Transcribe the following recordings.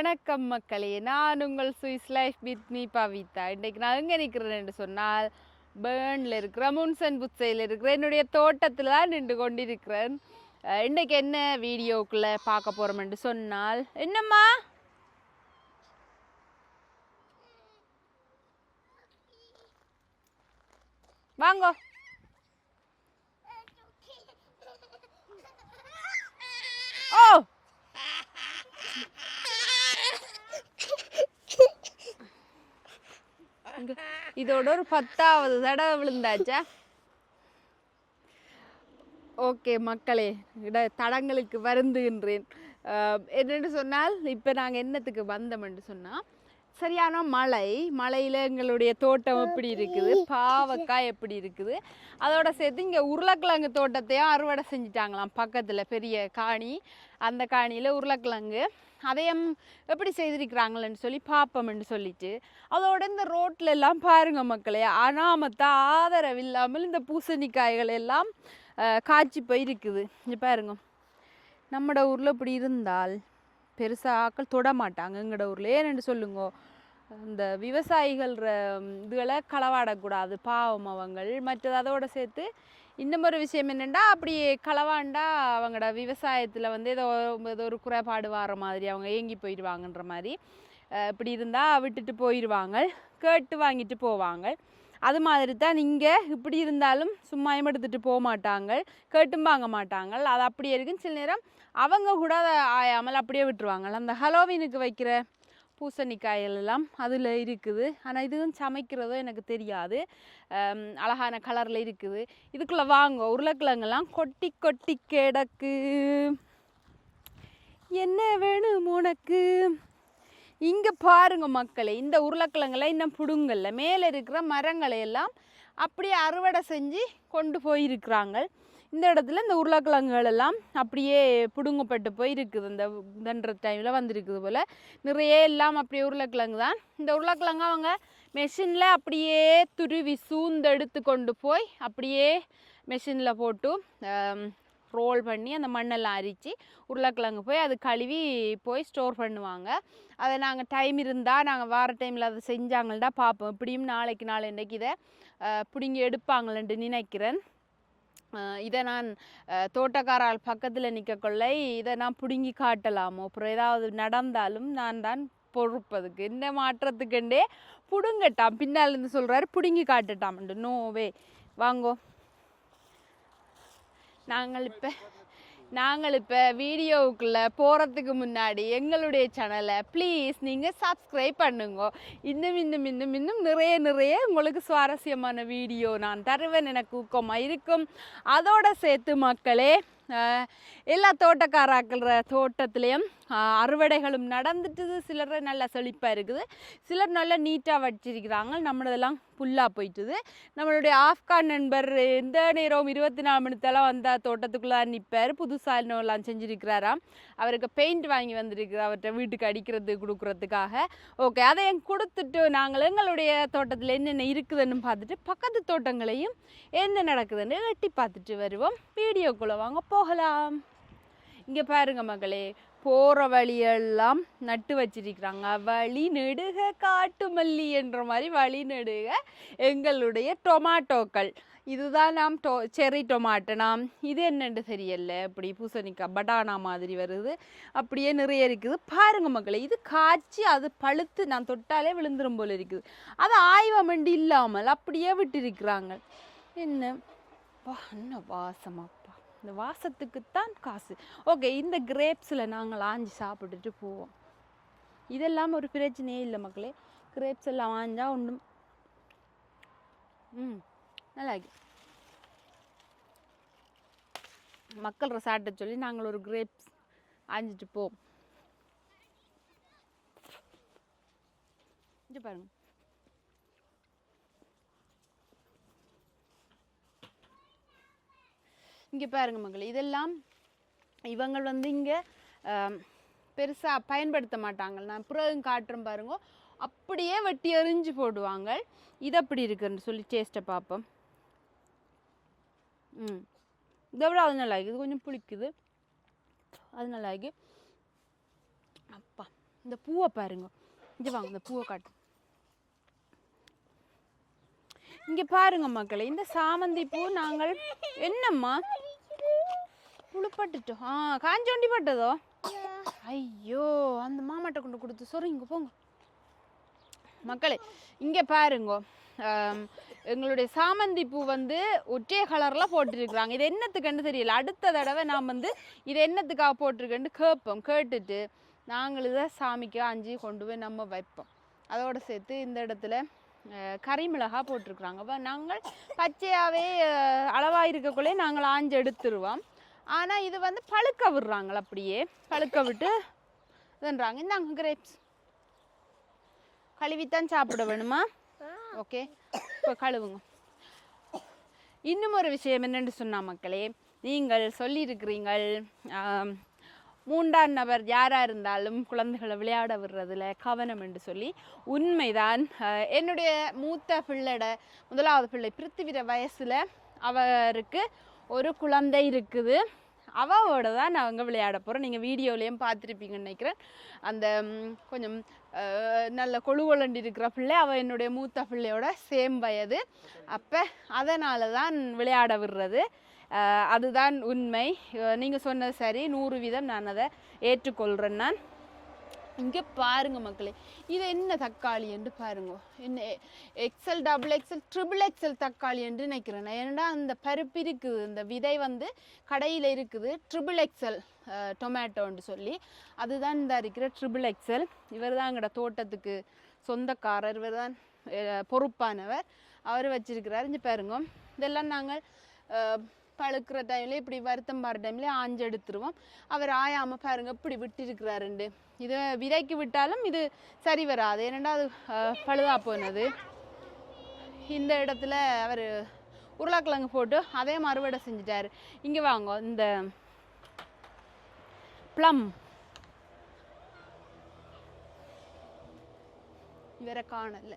வணக்கம் மக்களே நான் உங்கள் Swiss life with me Pavitha. இன்றைக்கு நான் எங்கே நிற்கிறேன் என்று சொன்னால் பேர்னில் இருக்கிற முன்சன் புச்சையில் இருக்கிற என்னுடைய தோட்டத்தில் தான் நின்று கொண்டிருக்கிறேன். இன்றைக்கு என்ன வீடியோக்குள்ளே பார்க்க போகிறோம் சொன்னால் என்னம்மா? வாங்கோ. ஓ! இதோட ஒரு பத்தாவது தடவை விழுந்தாச்சா? ஓகே மக்களே இட தடங்களுக்கு வருந்துகின்றேன். என்னென்னு சொன்னால் இப்போ நாங்கள் என்னத்துக்கு வந்தோம் என்று சொன்னால் சரியான மழை. மழையில் எங்களுடைய தோட்டம் எப்படி இருக்குது? பாவக்காய் எப்படி இருக்குது? அதோட சேர்த்து இங்கே உருளைக்கிழங்கு தோட்டத்தையும் அறுவடை செஞ்சிட்டாங்களாம் பக்கத்தில் பெரிய காணி. அந்த காணியில் உருளைக்கிழங்கு. அதையும் எப்படி செய்திருக்கிறாங்களேன்னு சொல்லி பார்ப்போம்னு சொல்லிட்டு. அதோட இந்த ரோட்ல எல்லாம் பாருங்க மக்களே அனாமத்த ஆதரவு இல்லாமல் இந்த பூசணிக்காய்கள் எல்லாம் காய்ச்சி போயிருக்குது. இங்க பாருங்க. நம்மட ஊரில் இப்படி இருந்தால் பெருசாக ஆக்கள் தொட மாட்டாங்க. எங்கட ஊரில் ஏன்னு சொல்லுங்க. இந்த விவசாயிகள் இதுகளை களவாடக்கூடாது. பாவம் அவங்கள். மற்றது அதோடு சேர்த்து இன்னும் ஒரு விஷயம் என்னென்னா அப்படி களவாண்டா அவங்களோட விவசாயத்தில் வந்து ஏதோ ஏதோ ஒரு குறைபாடு வர மாதிரி அவங்க ஏங்கி போயிடுவாங்கன்ற மாதிரி இப்படி இருந்தால் விட்டுட்டு போயிடுவாங்க கேட்டு வாங்கிட்டு போவாங்க. அது மாதிரி தான் இங்கே இப்படி இருந்தாலும் சும்மாயும் எடுத்துகிட்டு போக மாட்டாங்க. கேட்டும் வாங்க மாட்டாங்க. அது அப்படியே இருக்கும். சில நேரம் அவங்க கூட அதை ஆயாமல் அப்படியே விட்டுருவாங்க. அந்த ஹலோவீனுக்கு வைக்கிற பூசணிக்காயெல்லாம் அதில் இருக்குது. ஆனால் இதுவும் சமைக்கிறதோ எனக்கு தெரியாது. அழகான கலரில் இருக்குது. இதுக்குள்ளே வாங்க உருளைக்கிழங்கெல்லாம் கொட்டி கொட்டி கிடக்கு. என்ன வேணும் உனக்கு? இங்கே பாருங்க மக்களே இந்த உருளைக்கிழங்குல இன்னும் பிடுங்கல்ல. மேலே இருக்கிற மரங்களை எல்லாம் அப்படியே அறுவடை செஞ்சு கொண்டு போயிருக்கிறாங்க. இந்த இடத்துல இந்த உருளைக்கிழங்குகள் எல்லாம் அப்படியே பிடுங்கப்பட்டு போய் இருக்குது. இந்த தண்டுற டைமில் வந்திருக்குது போல். நிறைய எல்லாம் அப்படியே உருளைக்கிழங்கு தான். இந்த உருளைக்கிழங்கு அவங்க மெஷினில் அப்படியே துருவி சூந்தெடுத்து கொண்டு போய் அப்படியே மெஷினில் போட்டு ரோல் பண்ணி அந்த மண்ணெல்லாம் அரித்து உருளைக்கிழங்கு போய் அது கழுவி போய் ஸ்டோர் பண்ணுவாங்க. அதை நாங்கள் டைம் இருந்தால் நாங்கள் வார டைமில் அதை செஞ்சாங்கள்டா பார்ப்போம் இப்படியும் நாளைக்கு நாளைக்கு இதை பிடுங்கி எடுப்பாங்களேன்ட்டு நினைக்கிறேன். இதை நான் அஹ், தோட்டக்காரால் பக்கத்தில் நிற்க கொள்ளை. இதை நான் பிடுங்கி காட்டலாமோ? அப்புறம் ஏதாவது நடந்தாலும் நான் தான் பொறுப்பதுக்கு. இந்த மாற்றத்துக்குண்டே புடுங்கட்டாம். பின்னால் இருந்து சொல்கிறாரு பிடுங்கி காட்டட்டாம்ண்டு நோவே வாங்கோ. நாங்கள் இப்போ நாங்கள் இப்போ வீடியோவுக்குள்ளே போகிறதுக்கு முன்னாடி எங்களுடைய சேனலை ப்ளீஸ் நீங்கள் சப்ஸ்கிரைப் பண்ணுங்க. இன்னும் இன்னும் இன்னும் இன்னும் நிறைய நிறைய உங்களுக்கு சுவாரஸ்யமான வீடியோ நான் தருவேன். எனக்கு ஊக்கமாக இருக்கும். அதோட சேர்த்து மக்களே எல்லா தோட்டக்காராக்கிற தோட்டத்துலேயும் அறுவடைகளும் நடந்துட்டுது. சிலர் நல்லா செழிப்பாக இருக்குது. சிலர் நல்லா நீட்டாக வச்சிருக்கிறாங்க. நம்மளதெல்லாம் புல்லாக போயிட்டுது. நம்மளுடைய ஆப்கான் நண்பர் இந்த நேரம் இருபத்தி நாலு மணித்தெல்லாம் வந்தால் தோட்டத்துக்குள்ளே நிற்பார் புதுசாக இன்னும் செஞ்சுருக்கிறாராம். அவருக்கு பெயிண்ட் வாங்கி வந்திருக்கு அவர்கிட்ட வீட்டுக்கு அடிக்கிறது கொடுக்குறதுக்காக. ஓகே அதை என் கொடுத்துட்டு நாங்கள் எங்களுடைய தோட்டத்தில் என்னென்ன இருக்குதுன்னு பார்த்துட்டு பக்கத்து தோட்டங்களையும் என்ன நடக்குதுன்னு எட்டி பார்த்துட்டு வருவோம். வீடியோக்குள்ளே வாங்க போகலாம். இங்கே பாருங்க மகளே போகிற வழியெல்லாம் நட்டு வச்சிருக்கிறாங்க. வழி நெடுக காட்டு மல்லி என்ற மாதிரி வழி நெடுக எங்களுடைய டொமாட்டோக்கள் இதுதான் நாம் டொ செரி டொமாட்டோனா இது என்னென்று தெரியல இப்படி பூசணிக்காய் பட்டானா மாதிரி வருது. அப்படியே நிறைய இருக்குது. பாருங்க மக்களே இது காய்ச்சி அது பழுத்து நான் தொட்டாலே விழுந்துரும் போல இருக்குது. அது ஆய்வமண்டி இல்லாமல் அப்படியே விட்டிருக்கிறாங்க. என்ன? வா என்ன வாசமாப்பா. இந்த வாசத்துக்குத்தான் காசு. ஓகே இந்த கிரேப்ஸில் நாங்கள் ஆஞ்சி சாப்பிட்டுட்டு போவோம். இதெல்லாம் ஒரு பிரச்சனையே இல்லை மக்களே. கிரேப்ஸ் எல்லாம் வாஞ்சால் ஒன்றும் ம். நல்லா மக்கள் சாப்பிட்ட சொல்லி நாங்கள் ஒரு கிரேப்ஸ் ஆஞ்சிட்டு போவோம் இது பாருங்க. இங்கே பாருங்க மக்கள் இதெல்லாம் இவங்கள் வந்து இங்கே பெருசாக பயன்படுத்த மாட்டாங்க நான் பிறகு காட்டுறேன் பாருங்க. அப்படியே வெட்டி எறிஞ்சு போடுவாங்க இது அப்படி இருக்குன்னு சொல்லி டேஸ்ட்டை பார்ப்போம். இதை விட அது நல்லா இருக்கு இது கொஞ்சம் புளிக்குது அது நல்லா இருக்கு அப்பா இந்த பூவை பாருங்க இங்கே வாங்க இந்த பூவை காட்டு இங்க பாருங்க மக்களே இந்த சாமந்தி பூ நாங்கள் என்னம்மா புழுப்பட்டுட்டோம் ஆ காஞ்சோண்டி பட்டதோ ஐயோ அந்த மாமாட்ட கொண்டு கொடுத்து சொல்றீங்க இங்க போங்க மக்களே இங்கே பாருங்க எங்களுடைய சாமந்தி பூ வந்து ஒற்றை கலரில் போட்டிருக்கிறாங்க. இது என்னத்துக்குன்னு தெரியல. அடுத்த தடவை நாம் வந்து இது என்னத்துக்காக போட்டிருக்கேன்னு கேட்போம். கேட்டுட்டு நாங்கள் இதை சாமிக்கு அஞ்சு கொண்டு போய் நம்ம வைப்போம். அதோடு சேர்த்து இந்த இடத்துல கறிமிளகா போட்டிருக்கிறாங்க. அப்போ நாங்கள் பச்சையாகவே அளவாக இருக்கக்குள்ளே நாங்கள் ஆஞ்சு எடுத்துருவோம். ஆனால் இது வந்து பழுக்க விடுறாங்கள அப்படியே. பழுக்க விட்டு இதுன்றாங்க. இந்தாங்க கிரேப்ஸ் கழுவித்தான் சாப்பிட வேணுமா? ஓகே இப்போ கழுவுங்க. இன்னும் ஒரு விஷயம் என்னென்று சொன்னால் மக்களே நீங்கள் சொல்லியிருக்கிறீங்கள் மூன்றாம் நபர் யாராக இருந்தாலும் குழந்தைகளை விளையாட விடுறதுல கவனம் என்று சொல்லி உண்மைதான். என்னுடைய மூத்த பிள்ளைட முதலாவது பிள்ளை பிருத்திவிர வயசில் அவருக்கு ஒரு குழந்தை இருக்குது. அவளோட தான் அவங்க விளையாட போகிறோம் நீங்கள் வீடியோலேயும் பார்த்துருப்பீங்கன்னு நினைக்கிறேன். அந்த கொஞ்சம் நல்ல கொழுவலண்டி இருக்கிற பிள்ளை அவள் என்னுடைய மூத்த பிள்ளையோட சேம் வயது. அப்போ அதனால தான் விளையாட விடுறது. அதுதான் உண்மை. நீங்கள் சொன்னது சரி. நூறு வீதம் நான் அதை ஏற்றுக்கொள்கிறேன் நான். இங்கே பாருங்க மக்களே இது என்ன தக்காளி என்று பாருங்க. என்ன XL double XL triple XL தக்காளி என்று நினைக்கிறேன். ஏன்னா அந்த பருப்பு இருக்குது இந்த விதை வந்து கடையில் இருக்குது. ட்ரிபிள் எக்ஸல் டொமேட்டோன்னு சொல்லி. அதுதான் இந்த இருக்கிற ட்ரிபிள் எக்ஸல் இவர் தான் எங்களோட தோட்டத்துக்கு சொந்தக்காரர். இவர் தான் பொறுப்பானவர். அவர் வச்சிருக்கிறார். இங்கே பாருங்க. இதெல்லாம் நாங்கள் பழுக்கிற டைம்ல இப்படி வருத்தம் பாடுற டைம்ல ஆஞ்சு எடுத்துருவோம். அவர் ஆயாம பாருங்க இப்படி விட்டிருக்கிறாருண்டு. இதை விதைக்கு விட்டாலும் இது சரி வராது. ஏனெண்டா அது பழுதா போனது. இந்த இடத்துல அவர் உருளைக்கிழங்கு போட்டு அதே மறுவடை செஞ்சிட்டார். இங்கே வாங்க. இந்த ப்ளம் இவரை காணல.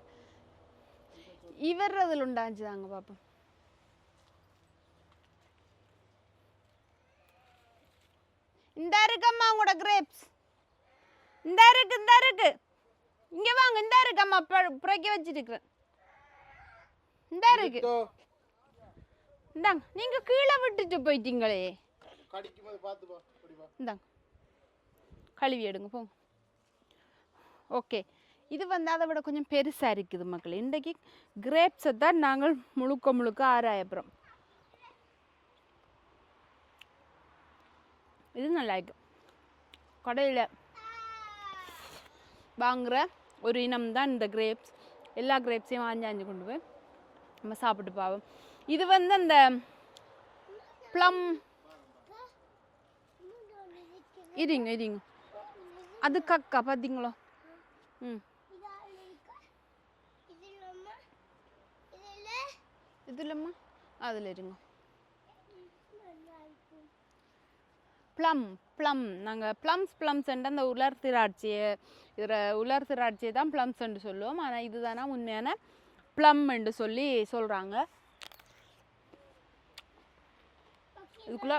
இவர் அதில் உண்டாஞ்சுதாங்க பாப்போம். இந்த இருக்கம்மா உங்களோட கிரேப்ஸ் இந்த இருக்கு இந்த இருக்கு. இங்க வாங்க இந்த இருக்கம்மா புறக்கி வச்சிருக்கிறேன். இந்த இருக்கு. இந்தாங்க நீங்க கீழே விட்டுட்டு போயிட்டீங்களே. இந்தாங்க. கழுவி எடுங்க போங்க. ஓகே. இது வந்து அதை விட கொஞ்சம் பெருசாக இருக்குது மக்கள். இன்றைக்கு கிரேப்ஸை தான் நாங்கள் முழுக்க முழுக்க ஆராயப்புறோம் இது நல்லா இருக்கு. கடையில் வாங்குற ஒரு இனம் தான் இந்த கிரேப்ஸ் எல்லா கிரேப்ஸையும் வாஞ்சி ஆஞ்சு கொண்டு போய் நம்ம சாப்பிட்டு பாவோம். இது வந்து அந்த ப்ளம் இருங்க இருங்க. அது கக்கா பார்த்தீங்களோ ம். இதுலம்மா? அதில் இருங்க. ப்ளம் ப்ளம் நாங்கள் ப்ளம்ஸ் ப்ளம்ஸ் அந்த உலர் திராட்சையை இதில் உலர் திராட்சையை தான் ப்ளம்ஸ் என்று சொல்லுவோம். ஆனால் இதுதானா உண்மையான ப்ளம் என்று சொல்லி சொல்கிறாங்க இதுக்குள்ள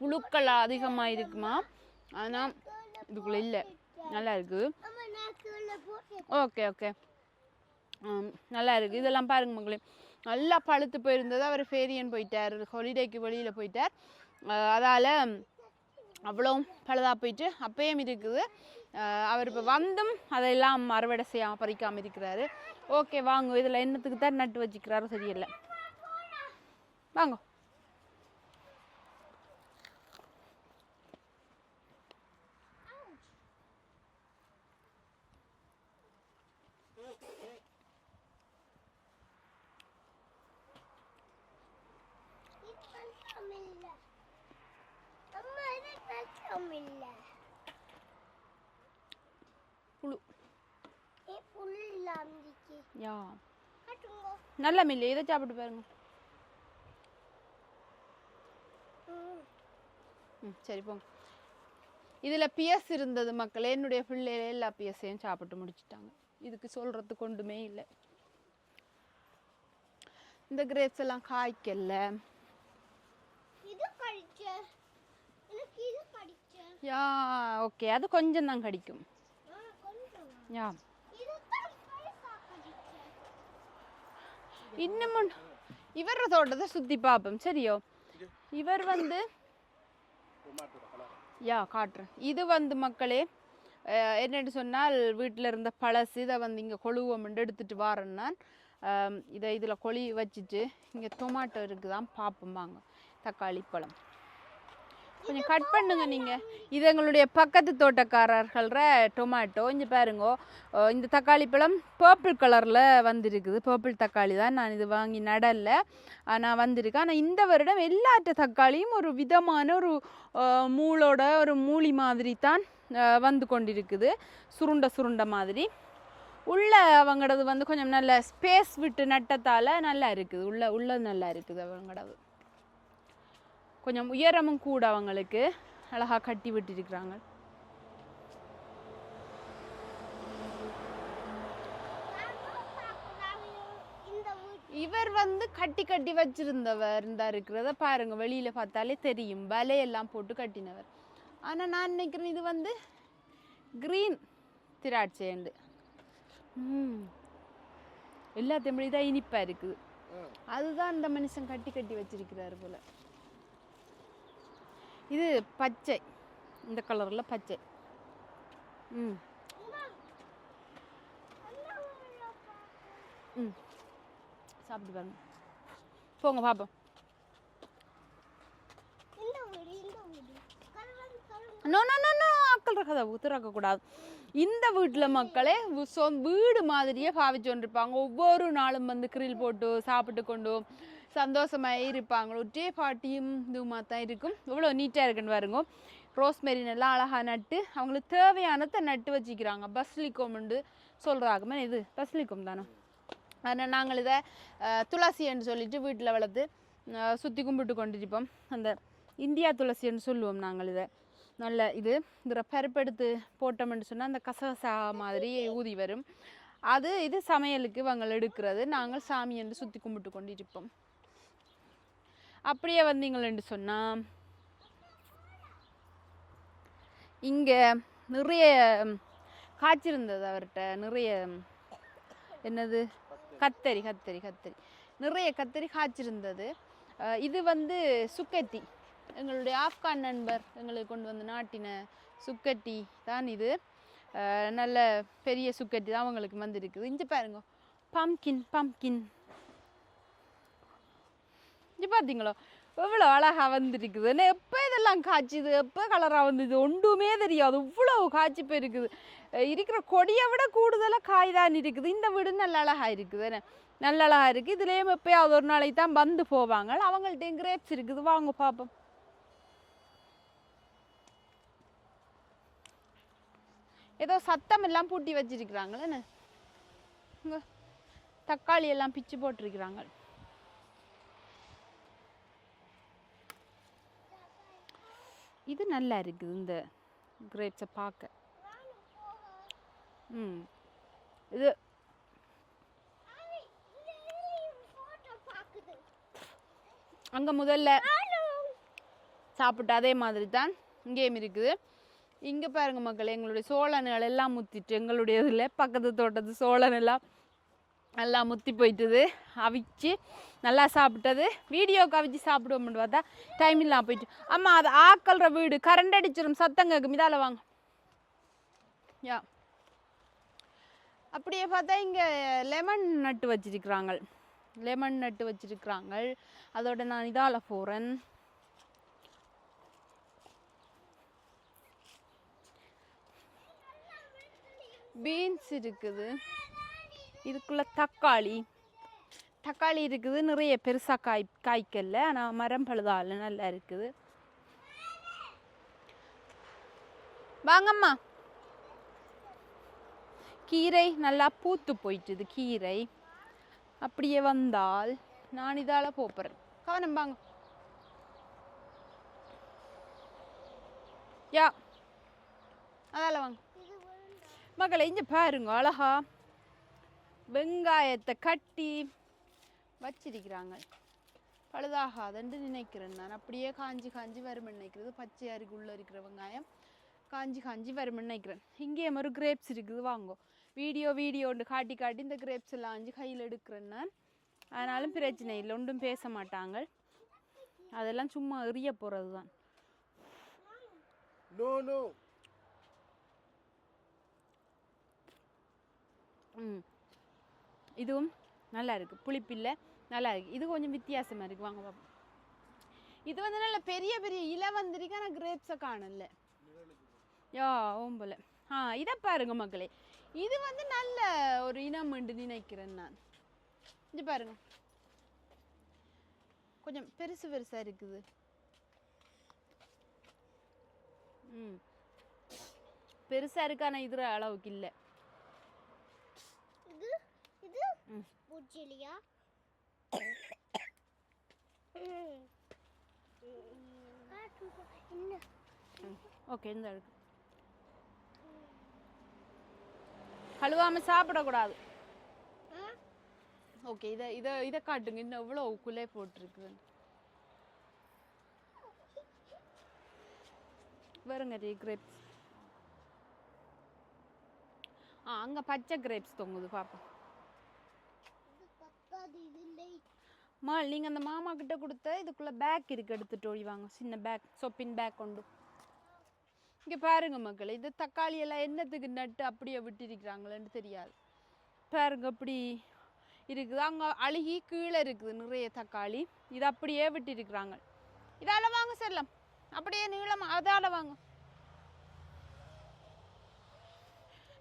புழுக்கள் அதிகமாக இருக்குமா? ஆனால் இதுக்குள்ள இல்லை. நல்லா இருக்குது ஓகே ஓகே. நல்லா இருக்குது இதெல்லாம் பாருங்க மக்களே நல்லா பழுத்து போயிருந்தது. அவர் ஃபேரியன் போயிட்டார். ஹாலிடேக்கு வெளியில் போயிட்டார். அதால் அவ்வளோ பழுதாக போயிட்டு அப்பயும் இருக்குது. அவர் இப்போ வந்தும் அதெல்லாம் அறுவடை செய்யாமல் பறிக்காமல் இருக்கிறாரு. ஓகே வாங்க. இதில் என்னத்துக்கு தான் நட்டு வச்சுக்கிறாரோ தெரியல. வாங்க. யா. நல்ல மில்லு இதை சாப்பிட்டு பாருங்க. ம். சரி போங்க. இதில் பியஸ் இருந்தது மக்களே. என்னுடைய பிள்ளைகளே எல்லா பியஸையும் சாப்பிட்டு முடிச்சிட்டாங்க. இதுக்கு சொல்கிறதுக்கு ஒன்றுமே இல்லை. இந்த கிரேப்ஸ் எல்லாம் காய்க்கல யா ஓகே அது கொஞ்சம் தான் கடிக்கும் யா. இன்னமும் இவர தோட்டத்தை சுத்தி பார்ப்போம் சரியோ? இவர் வந்து யா காட்டுறேன். இது வந்து மக்களே என்னென்னு சொன்னால் வீட்டில் இருந்த பழசு இதை வந்து இங்கே கொழுவமெண்டு எடுத்துட்டு வாரேன் நான். இதை இதில் கொழி வச்சுட்டு இங்கே டொமாட்டோ இருக்குதான் பார்ப்போம் வாங்க. தக்காளி பழம். கொஞ்சம் கட் பண்ணுங்க நீங்கள் இது எங்களுடைய பக்கத்து தோட்டக்காரர்கள டொமேட்டோ இங்கே பாருங்கோ இந்த தக்காளி பழம் பர்பிள் கலரில் வந்திருக்குது. பர்பிள் தக்காளி தான் நான் இது வாங்கி நடல. ஆனால் வந்திருக்கு ஆனால் இந்த வருடம் எல்லாத்த தக்காளியும் ஒரு விதமான ஒரு மூளோட ஒரு மூலி மாதிரி தான் வந்து கொண்டிருக்குது. சுருண்ட சுருண்ட மாதிரி. உள்ளே அவங்களது வந்து கொஞ்சம் நல்ல ஸ்பேஸ் விட்டு நட்டத்தால் நல்லா இருக்குது. உள்ள உள்ள நல்லா இருக்குது அவங்களது கொஞ்சம் உயரமும் கூட அவங்களுக்கு அழகாக கட்டி விட்டிருக்கிறாங்க. இவர் வந்து கட்டி கட்டி வச்சிருந்தவர் இந்த இருக்கிறத பாருங்க வெளியில பார்த்தாலே தெரியும். வலையெல்லாம் போட்டு கட்டினவர். ஆனா நான் நினைக்கிறேன் இது வந்து கிரீன் திராட்சைண்டு ம். எல்லாத்தையும் இதாக இனிப்பா இருக்குது. அதுதான் இந்த மனுஷன் கட்டி கட்டி வச்சிருக்கிறாரு போல. இது பச்சை. இந்த கலரில் பச்சை. ம். ம். சாப்பிட்டு பாருங்க. போங்க பாப்போம். நோ நோ நோ நோ அக்கள் கதவு திறக்கக்கூடாது இந்த வீட்டில் மக்களே சொ வீடு மாதிரியே பாவிச்சு கொண்டிருப்பாங்க. ஒவ்வொரு நாளும் வந்து கிரில் போட்டு சாப்பிட்டு கொண்டு சந்தோஷமாக இருப்பாங்க டே பாட்டியும் இதுமாக தான் இருக்கும். இவ்வளோ நீட்டாக இருக்குன்னு பாருங்க. ரோஸ்மெரி நல்லா அழகாக நட்டு அவங்களுக்கு தேவையானதை நட்டு வச்சுக்கிறாங்க. பஸ்லிக்கோம்னு சொல்கிறாங்க இது பஸ்லிக்கோம் தானே? அதனால் நாங்கள் இதை துளசின்னு சொல்லிட்டு வீட்டில் வளர்த்து சுற்றி கும்பிட்டு கொண்டிருப்போம். அந்த இந்தியா துளசின்னு சொல்லுவோம் நாங்கள் இதை. நல்ல இது. இதில் பருப்பெடுத்து போட்டோம்னு சொன்னால் அந்த கசகசா மாதிரி ஊதி வரும். அது இது சமையலுக்கு இவங்க எடுக்கிறது. நாங்கள் சாமி என்று சுற்றி கும்பிட்டு கொண்டிருப்போம். அப்படியே வந்தீங்களேன்னு சொன்னால் இங்கே நிறைய காய்ச்சிருந்தது அவர்கிட்ட நிறைய என்னது? கத்தரி கத்தரி கத்தரி. நிறைய கத்தரி காய்ச்சிருந்தது. இது வந்து சுக்கத்தி எங்களுடைய ஆப்கான் நண்பர் எங்களுக்கு கொண்டு வந்து நாட்டின சுக்கட்டி தான் இது. நல்ல பெரிய சுக்கட்டி தான் அவங்களுக்கு வந்திருக்குது. இஞ்சி பாருங்க. பம்கின் பம்கின் இது பார்த்தீங்களோ எவ்வளோ அழகாக வந்துருக்குது. என்ன எப்போ இதெல்லாம் காய்ச்சிது? எப்போ கலராக வந்தது? ஒன்றுமே தெரியாது. இவ்வளோ காய்ச்சி போயிருக்குது. இருக்கிற கொடியை விட கூடுதலாக காய் தான் இருக்குது. இந்த வீடு நல்ல அழகாக இருக்குது. என்ன? நல்ல அழகாக இருக்குது இதுலேயும் எப்போயாவது ஒரு நாளைக்கு தான் வந்து போவாங்க. அவங்கள்ட்ட கிரேப்ஸ் இருக்குது. வாங்க பார்ப்போம் ஏதோ சத்தம் எல்லாம் பூட்டி வச்சிருக்கிறாங்களே தக்காளி எல்லாம் பிச்சு போட்டிருக்கிறாங்க. இது நல்லா இருக்குது இந்த கிரேப்ஸை பார்க்க. ம். இது அங்கே முதல்ல சாப்பிட்டு அதே மாதிரி தான் இங்கேயும் இருக்குது. இங்கே பாருங்க மக்களே எங்களுடைய சோழன்கள் எல்லாம் முத்திட்டு எங்களுடைய இதில் பக்கத்து தோட்டத்து சோழன் எல்லாம் நல்லா முத்தி போயிட்டுது. அவிச்சு நல்லா சாப்பிட்டது. வீடியோவுக்கு அவிச்சு சாப்பிடுவோம்னு பார்த்தா டைம் இல்லாம போயிட்டு. அம்மா அது ஆக்கல்ற வீடு. கரண்ட் அடிச்சிடும் சத்தம் கேட்கும் இதால் வாங்க. யா. அப்படியே பார்த்தா இங்கே லெமன் நட்டு வச்சிருக்கிறாங்க. லெமன் நட்டு வச்சிருக்கிறாங்க. அதோட நான் இதால் போகிறேன் பீன்ஸ் இருக்குது. இதுக்குள்ள தக்காளி. தக்காளி இருக்குது நிறைய பெருசாக காய் காய்க்கல ஆனால் மரம் பழுதால நல்லா இருக்குது. வாங்கம்மா. கீரை நல்லா பூத்து போயிட்டுது கீரை. அப்படியே வந்தால் நான் இதால போப்புறேன். கவனம் வாங்க. யா. அதால வாங்க. மகளை இங்கே பாருங்க அழகா. வெங்காயத்தை கட்டி வச்சிருக்கிறாங்க. பழுதாகாதுன்னு நினைக்கிறேன் நான். அப்படியே காஞ்சி காஞ்சி வரும்னு நினைக்கிறது. பச்சை அருகுள்ள இருக்கிற வெங்காயம் காஞ்சி காஞ்சி வரும்னு நினைக்கிறேன். இங்கேயும் ஒரு கிரேப்ஸ் இருக்குது. வாங்கோ. வீடியோ வீடியோண்டு காட்டி காட்டி இந்த கிரேப்ஸ் எல்லாம் அஞ்சு கையில் எடுக்கிறேன் நான். அதனாலும் பிரச்சனை இல்லை. ஒன்றும் பேச மாட்டாங்க. அதெல்லாம் சும்மா எறிய போகிறது தான். நோ நோ ம். இதுவும் நல்லா இருக்குது புளிப்பில்லை நல்லா இருக்குது இது கொஞ்சம் வித்தியாசமாக இருக்குது வாங்க பார்ப்போம் இது வந்து நல்ல பெரிய பெரிய இலை வந்திருக்கு. ஆனால் கிரேப்ஸை காணல யா ஓம்பல ஆ இதை பாருங்க மக்களே. இது வந்து நல்ல ஒரு இனம் என்று நினைக்கிறேன் நான். இது பாருங்க. கொஞ்சம் பெருசு பெருசாக இருக்குது. ம். பெருசாக இருக்கு ஆனால் இதுற அளவுக்கு இல்லை இது இது ம். பூச்சிலியா? ஓகே இந்த இருக்கு. கழுவாம சாப்பிடக்கூடாது? ஓகே இதை இதை இதை காட்டுங்க. இன்னும் எவ்வளோ குலே போட்டிருக்கு. வருங்க ரீ கிரேப்ஸ் ஆ அங்கே பச்சை கிரேப்ஸ் தொங்குது பாப்பா. மா இது இல்லை. நீங்கள் அந்த மாமா கிட்ட கொடுத்த இதுக்குள்ளே பேக் இருக்குது எடுத்துட்டு ஓடிவாங்க சின்ன பேக் சொப்பின் பேக் கொண்டு. இங்கே பாருங்க மக்கள் இது தக்காளி எல்லாம் என்னத்துக்கு நட்டு அப்படியே விட்டிருக்கிறாங்களேன்னு தெரியாது. பாருங்க அப்படி இருக்குது. அங்கே அழுகி கீழே இருக்குது நிறைய தக்காளி. இது அப்படியே விட்டிருக்கிறாங்க. இதால வாங்க செல்லம். அப்படியே நீளம் அதால வாங்க.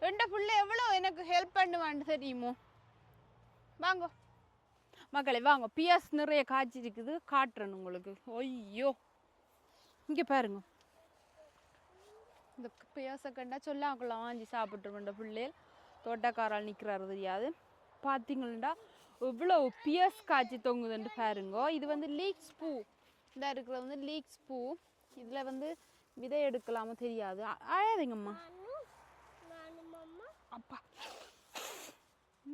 ரெண்ட பிள்ளை எவ்வளோ எனக்கு ஹெல்ப் பண்ணுவான்னு தெரியுமோ? வாங்க. மக்களே வாங்க. பியாஸ் நிறைய காய்ச்சி இருக்குது காட்டுறேன் உங்களுக்கு. ஐயோ. இங்கே பாருங்க. இந்த பியாசை கண்டா சொல்லாக்குள்ள வாங்கி சாப்பிட்டுருக்கோண்ட பிள்ளைகள் தோட்டக்காரால் நிற்கிறாரு தெரியாது. பார்த்தீங்கன்னா இவ்வளோ பியர்ஸ் காய்ச்சி தொங்குதுன்ட்டு பாருங்க. இது வந்து லீக்ஸ் பூ. இந்த இருக்கிறது வந்து லீக்ஸ் பூ. இதில் வந்து விதை எடுக்கலாமோ தெரியாது. அழாதீங்கம்மா. அப்பா.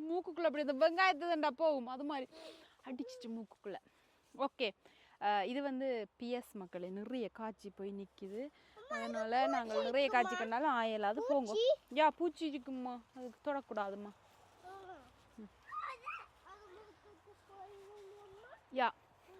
மூக்குக்குள்ள அப்படி இந்த வெங்காயத்தை தண்டா போகும். அது மாதிரி. அடிச்சிச்சு மூக்குக்குள்ள. ஓகே இது வந்து பிஎஸ் மக்களே நிறைய காய்ச்சி போய் நிற்கிது அதனால நாங்கள் நிறைய காய்ச்சி கண்டாலும் ஆயலாது போங்க. யா பூச்சி இருக்கும்மா. அதுக்கு தொடக்கூடாதும்மா. யா.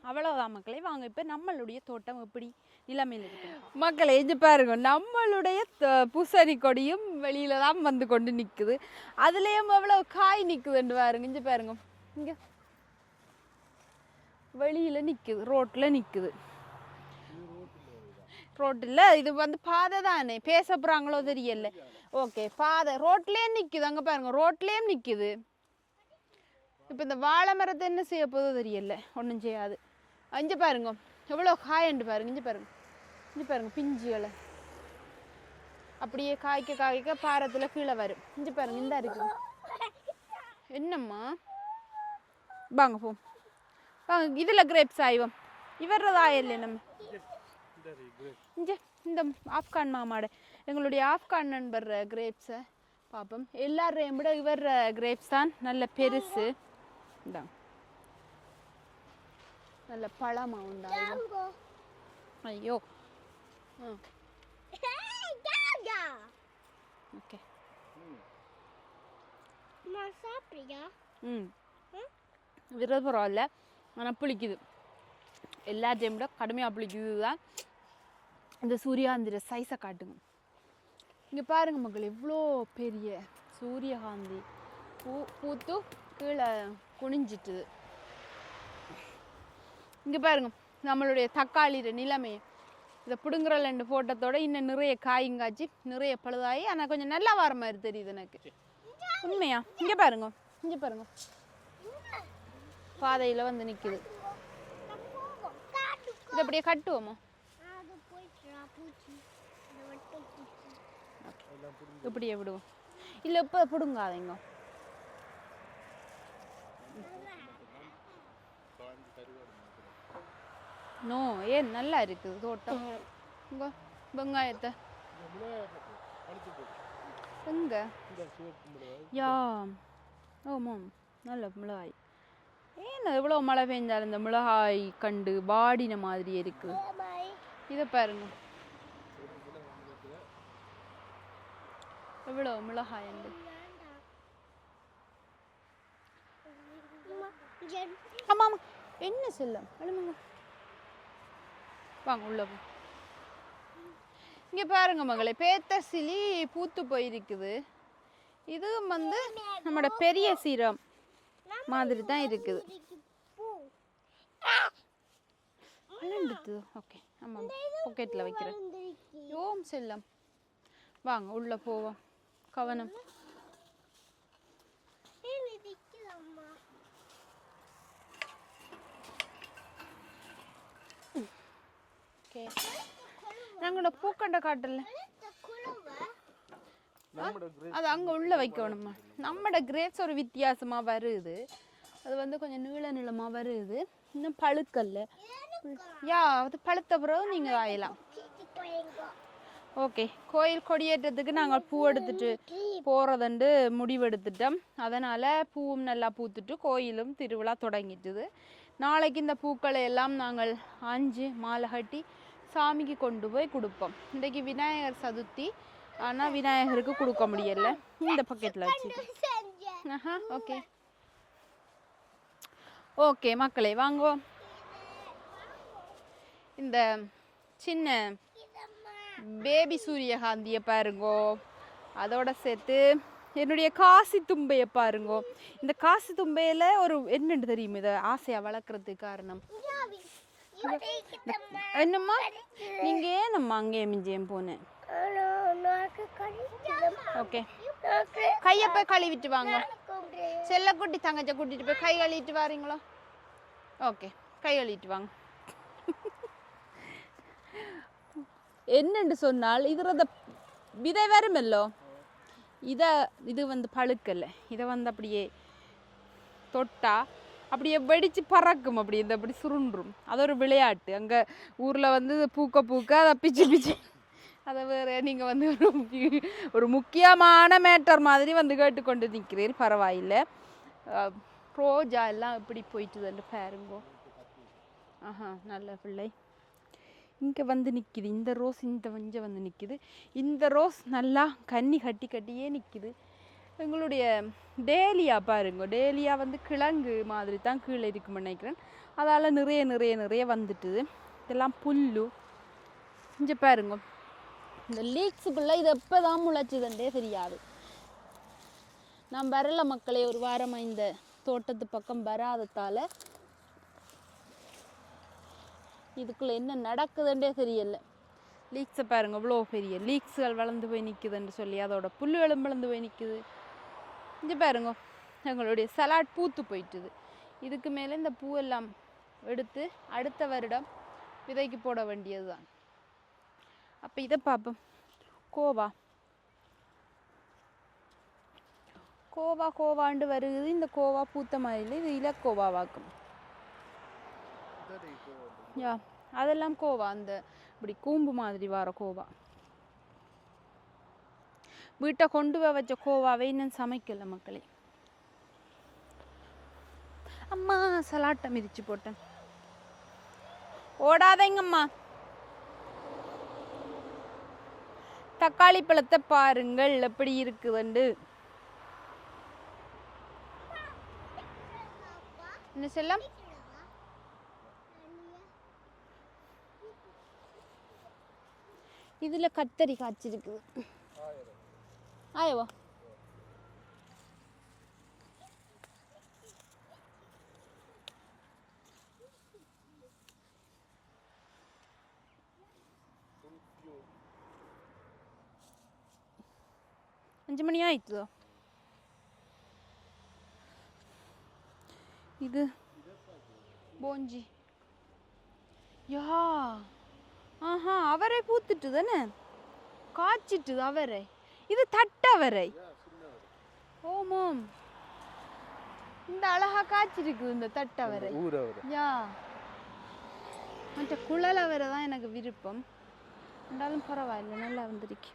அவ்வளோதான் மக்களே. வாங்க இப்போ நம்மளுடைய தோட்டம் எப்படி நிலைமையில் இருக்கு? மக்களே பாருங்க நம்மளுடைய த- பூசணி கொடியும் வெளியில தான் வந்து கொண்டு நிற்குது அதுலேயும் எவ்வளோ காய் நிற்குதுன்னு பாருங்க இஞ்சி பாருங்க. இங்கே. வெளியில் நிற்குது ரோட்டில் நிற்குது ரோட்டில் இது வந்து பாதை தானே பேச போகிறாங்களோ தெரியல. ஓகே பாதை ரோட்லேயே நிற்குது அங்கே பாருங்க ரோட்லேயும் நிற்குது இப்போ இந்த வாழை மரத்தை என்ன செய்ய போதோ தெரியல ஒன்றும் செய்யாது. இங்கே பாருங்க. எவ்வளோ காயண்டு பாருங்க. இங்கே பாருங்க. இங்கே பாருங்க பிஞ்சுகளை. அப்படியே காய்க்க காய்க்க பாரத்தில் கீழே வரும். இங்கே பாருங்க இந்த இருக்கு. என்னம்மா? வாங்க போ. வாங்க இதில் கிரேப்ஸ் ஆய்வோம். இவரது ஆயில்லை நம்ம இங்கே இந்த ஆப்கான் மாமாட. எங்களுடைய ஆப்கான் நண்பர் கிரேப்ஸை பார்ப்போம் எல்லாரையும் விட இவர் கிரேப்ஸ் தான் நல்ல பெருசு. இந்தாங்க நல்ல பழமா உண்டாகும் ஐயோ. ஓகே. நான் சாப்பிடுறியா? ம். விரத பரவாயில்ல ஆனால் புளிக்குது. எல்லாத்தையும் விட கடுமையாக புளிக்குது தான் இந்த சூரியகாந்திர சைஸை காட்டுங்க. இங்கே பாருங்க மக்கள் எவ்வளோ பெரிய சூரியகாந்தி. பூ பூத்து கீழே குனிஞ்சிட்டுது. இங்கே பாருங்க நம்மளுடைய தக்காளியோட நிலைமை. இதை பிடுங்குற ரெண்டு ஃபோட்டோத்தோட இன்னும் நிறைய காய்ங்காய்ச்சி நிறைய பழுதாகி ஆனால் கொஞ்சம் நல்லா வர மாதிரி தெரியுது எனக்கு. உண்மையா? இங்கே பாருங்க இங்கே பாருங்க. பாதையில் வந்து நிற்குது இதை அப்படியே கட்டுவோமா? இப்படியே விடுவோம். இல்லை இப்போ பிடுங்காதீங்க. நோ ஏன் நல்லா இருக்கு தோட்டம். உங்க வெங்காயத்தை. எங்க? யா. ஆமாம் நல்ல மிளகாய். ஏன் எவ்வளோ மழை பெஞ்சாலும் இந்த மிளகாய் கண்டு பாடின மாதிரி இருக்கு. இதை பாருங்க. எவ்வளோ மிளகாய் ஆமாம் ஆமாம் என்ன செல்லும்? அழுமுங்க வாங்க உள்ள போ. இங்கே பாருங்க மகளே பேத்த சிலி பூத்து போயிருக்குது. இதுவும் வந்து நம்மளோட பெரிய சீரம் மாதிரி தான் இருக்குது ஓகே ஆமாம் பாக்கெட்டில் வைக்கிறேன். ஓம் செல்லம். வாங்க உள்ளே போவோம். கவனம் ஏன் இதுக்குலம்மா ஓகே. நாங்களோட பூக்கண்ட காட்டல. அது அங்கே உள்ள வைக்கணுமா நம்மட கிரேப்ஸ் ஒரு வித்தியாசமாக வருது. அது வந்து கொஞ்சம் நீள நீளமாக வருது. இன்னும் பழுக்கல்ல. யா அது பழுத்த பிறகு நீங்கள் ஆயலாம் ஓகே. கோயில் கொடியேற்றத்துக்கு நாங்கள் பூ எடுத்துட்டு போகிறதுண்டு முடிவெடுத்துட்டோம். அதனால் பூவும் நல்லா பூத்துட்டு கோயிலும் திருவிழா தொடங்கிட்டுது. நாளைக்கு இந்த பூக்களை எல்லாம் நாங்கள் ஆஞ்சு மாலை கட்டி சாமிக்கு கொண்டு போய் கொடுப்போம். இன்றைக்கு விநாயகர் சதுர்த்தி. ஆனால் விநாயகருக்கு கொடுக்க முடியல. இந்த பக்கெட்டில் வச்சு ஆஹா ஓகே ஓகே மக்களே வாங்குவோம் இந்த சின்ன பேபி சூரியகாந்தியை பாருங்கோ. அதோட சேர்த்து என்னுடைய காசி தும்பையை பாருங்கோ. இந்த காசி தும்பையில் ஒரு என்னன்னு தெரியும் இதை? ஆசையாக வளர்க்குறதுக்கு காரணம். என்னம்மா? நீங்கள் ஏன் நம்ம அங்கேயே மிஞ்சியம் போனேன்? ஓகே. கையை போய் கழுவிட்டு வாங்க. கொண்டு செல்லக்குட்டி தங்கச்சை கூட்டிட்டு போய் கை கழுவிட்டு வாரீங்களோ? ஓகே கை கழுவிட்டு வாங்க. என்னன்னு சொன்னால் இதுறத விதை வருமல்லோ இதை இது வந்து பழுக்கலை இதை வந்து அப்படியே தொட்டா அப்படியே வெடித்து பறக்கும் அப்படி இந்த அப்படி சுருண்டும். அது ஒரு விளையாட்டு. அங்கே ஊரில் வந்து பூக்க பூக்க அதை பிச்சு பிச்சு. அதை வேறு நீங்கள் வந்து ஒரு ஒரு முக்கியமான மேட்டர் மாதிரி வந்து கேட்டுக்கொண்டு நிற்கிறீர் பரவாயில்லை. ரோஜா எல்லாம் எப்படி போயிட்டுதுன்னு பாருங்கோ. ஆஹா நல்ல பிள்ளை. இங்கே வந்து நிற்கிது இந்த ரோஸ் இந்த வஞ்ச வந்து நிற்கிது இந்த ரோஸ் நல்லா கன்னி கட்டி கட்டியே நிற்கிது எங்களுடைய டேலியா பாருங்க. டேலியா வந்து கிழங்கு மாதிரி தான் கீழே இருக்கும்னு நினைக்கிறேன். அதால் நிறைய நிறைய நிறைய வந்துட்டுது இதெல்லாம் புல்லு. இங்கே பாருங்க. இந்த லீக்ஸுக்குள்ளே இது எப்போ தான் முளைச்சிதுன்றே தெரியாது. நான் வரல மக்களே ஒரு வாரமாக இந்த தோட்டத்து பக்கம் வராததால் இதுக்குள்ளே என்ன நடக்குதுன்றே தெரியல. லீக்ஸை பாருங்கள் இவ்வளோ பெரிய லீக்ஸுகள் வளர்ந்து போய் நிற்குதுன்னு சொல்லி அதோட புல்லுகளும் வளர்ந்து போய் நிற்குது இங்கே பாருங்க எங்களுடைய சலாட் பூத்து போயிட்டுது. இதுக்கு மேலே இந்த பூவெல்லாம் எடுத்து அடுத்த வருடம் விதைக்கு போட வேண்டியது தான் அப்போ இதை பார்ப்போம் கோவா. கோவா கோவாண்டு வருகுது இந்த கோவா பூத்த மாதிரில இது இலக்கோவாவாக்கும் யா அதெல்லாம் கோவா. அந்த இப்படி கூம்பு மாதிரி வர கோவா. வீட்டை கொண்டு போய் வச்ச கோவாவை இன்னும் சமைக்கல மக்களே. அம்மா சலாட்டை மிதிச்சு போட்டேன். ஓடாதேங்கம்மா. தக்காளி பழத்தை பாருங்கள் எப்படி இருக்குதுண்டு. என்ன செல்லம்? இதில் கத்தரி காய்ச்சிருக்குது. ஆயவா அஞ்சு மணி ஆயிட்டுதோ இது போஞ்சி யா ஆஹா அவரை பூத்துட்டு தானே காய்ச்சிட்டு அவரை இது தட்டவரை. ஓமாம் இந்த அழகா காய்ச்சிருக்குது இந்த தட்டவரை. யா. மற்ற குழலவரை தான் எனக்கு விருப்பம். இருந்தாலும் பரவாயில்ல நல்லா வந்திருக்கு.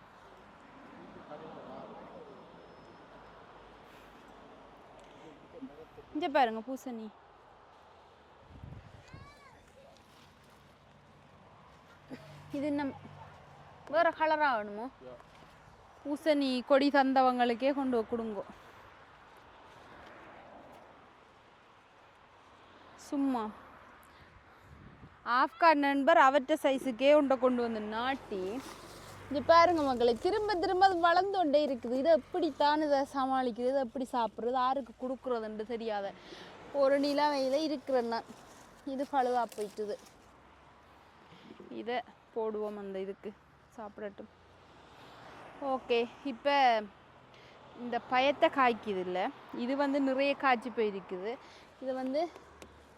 இங்க பாருங்க பூசணி. இது என்ன வேற கலரா வேணுமோ? பூசணி கொடி தந்தவங்களுக்கே கொண்டு கொடுங்கோ. சும்மா. ஆப்கான் நண்பர் அவற்ற சைஸுக்கே உண்டை கொண்டு வந்து நாட்டி. இது பாருங்க மக்களை திரும்ப திரும்ப அது வளர்ந்து கொண்டே இருக்குது. இதை எப்படித்தான் இதை சமாளிக்கிறது இதை எப்படி சாப்பிட்றது யாருக்கு கொடுக்குறதுன்னு தெரியாத ஒரு நிலவையில் இருக்கிறேன்னா இது பழுதா போயிட்டுது. இதை போடுவோம் அந்த இதுக்கு. சாப்பிடட்டும். ஓகே. இப்போ இந்த பயத்தை காய்க்குது இல்லை இது வந்து நிறைய காய்ச்சி போயிருக்குது. இது வந்து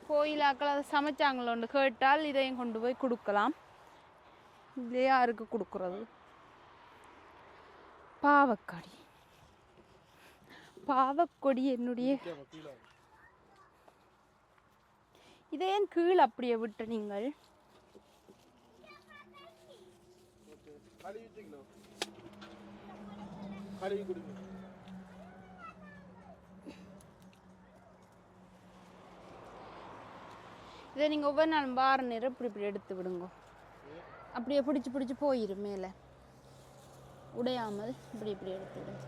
கோயிலாக்கள் அதை சமைச்சாங்களோன்னு கேட்டால் இதையும் கொண்டு போய் கொடுக்கலாம். இது யாருக்கு கொடுக்குறது? பாவக்கொடி. பாவக்கொடி என்னுடைய இதை ஏன் கீழே அப்படியே விட்ட நீங்கள் கழுவி வச்சுக்கணும் கழுவி கொடுங்க. இதை நீங்கள் ஒவ்வொரு நாளும் வார நேரம் இப்படி இப்படி எடுத்து விடுங்க. அப்படியே பிடிச்சி பிடிச்சி போயிடும் மேலே. உடையாமல் இப்படி இப்படி எடுத்து விடுங்க.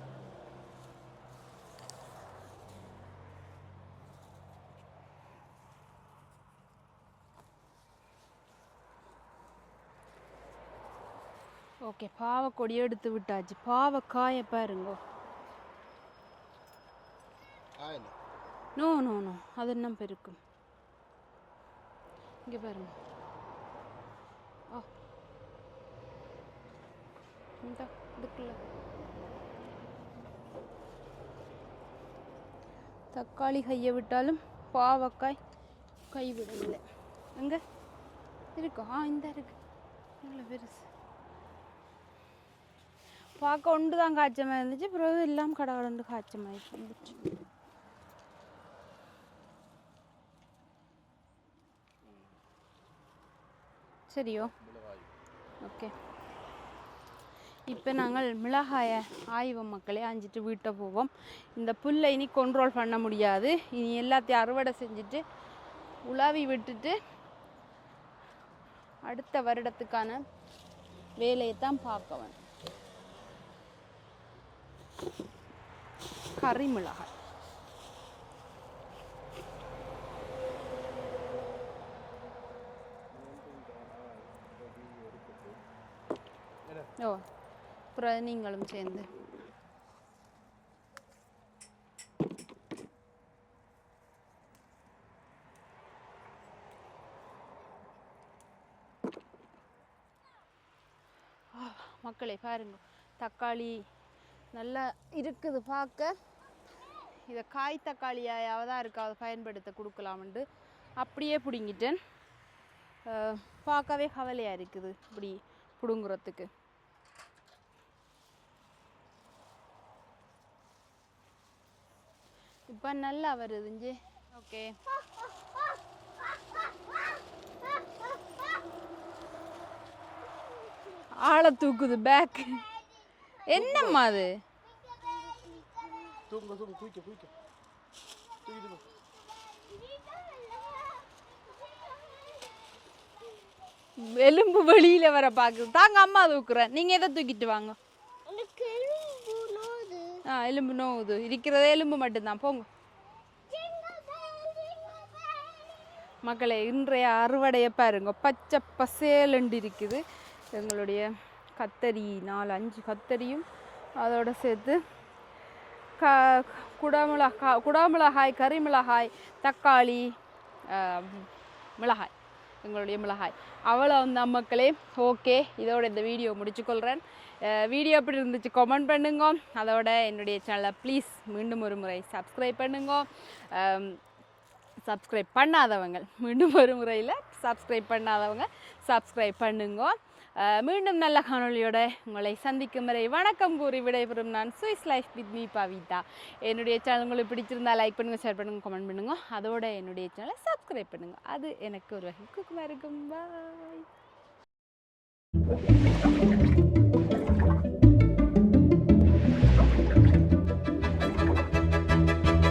ஓகே பாவக்கொடி எடுத்து விட்டாச்சு. பாவக்காயை பாருங்க. No no no. அது என்ன பெருக்கும். இங்கே பாருங்க. ஆ. இந்த இதுக்குள்ள. தக்காளி கையை விட்டாலும் பாவக்காய் கைவிடவில்லை. எங்க இருக்கு. ஆ இந்த இருக்கு. இவ்வளோ பெருசு. பார்க்க ஒன்று தான் காய்ச்ச மாதிரி இருந்துச்சு. பிறகு எல்லாம் கடை கடந்து காய்ச்ச மாதிரி இருந்துச்சு. சரியோ? ஓகே. இப்போ நாங்கள் மிளகாயை ஆய்வு மக்களே அஞ்சிட்டு வீட்டை போவோம். இந்த புல்லை இனி கண்ட்ரோல் பண்ண முடியாது. இனி எல்லாத்தையும் அறுவடை செஞ்சுட்டு உலாவி விட்டுட்டு அடுத்த வருடத்துக்கான வேலையை தான் பார்க்கவன் கறி மிளகாய் ஓ அப்புறம் நீங்களும் சேர்ந்து. மக்களை பாருங்கள் பாருங்க. தக்காளி நல்லா இருக்குது பார்க்க. இதை காய் தக்காளியாவது இருக்கா அதை பயன்படுத்த கொடுக்கலாம்ண்டு. அப்படியே பிடுங்கிட்டேன். பார்க்கவே கவலையாக இருக்குது இப்படி பிடுங்குறதுக்கு. இப்போ நல்லா வருதுஞ்சி ஓகே. ஆளை தூக்குது பேக் என்னம்மா அது? தூங்க தூங்க தூக்க எலும்பு வெளியில வர பாக்குது. தாங்க அம்மா தூக்குறேன் நீங்க எதை தூக்கிட்டு வாங்க? ஆ எலும்பு நோவுது. இருக்கிறதே எலும்பு மட்டும்தான். போங்க. மக்களே இன்றைய அறுவடையை பாருங்க. பச்சை பசேலுண்டு இருக்குது. எங்களுடைய கத்தரி நாலு அஞ்சு கத்தரியும் அதோடு சேர்த்து க குடமிளகாய் குடமிளகாய் கறி மிளகாய் தக்காளி மிளகாய் எங்களுடைய மிளகாய். அவ்வளோ அந்த மக்களே. ஓகே இதோட இந்த வீடியோ முடிச்சுக்கொள்கிறேன் வீடியோ எப்படி இருந்துச்சு கமெண்ட் பண்ணுங்க. அதோட என்னுடைய சேனலை ப்ளீஸ் மீண்டும் ஒரு முறை சப்ஸ்கிரைப் பண்ணுங்க. சப்ஸ்கிரைப் பண்ணாதவங்க மீண்டும் ஒரு முறையில் சப்ஸ்கிரைப் பண்ணாதவங்க சப்ஸ்கிரைப் பண்ணுங்க. மீண்டும் நல்ல காணொலியோட உங்களை சந்திக்கும் வரை வணக்கம் கூறி விடைபெறும் நான் Swiss life with me Pavitha. என்னுடைய சேனல் உங்களுக்கு பிடிச்சிருந்தா லைக் பண்ணுங்க ஷேர் பண்ணுங்க கமெண்ட் பண்ணுங்க. அதோட என்னுடைய சேனலை சப்ஸ்கிரைப் பண்ணுங்க. அது எனக்கு ஒரு வகை குக்குமா இருக்கும். பாய்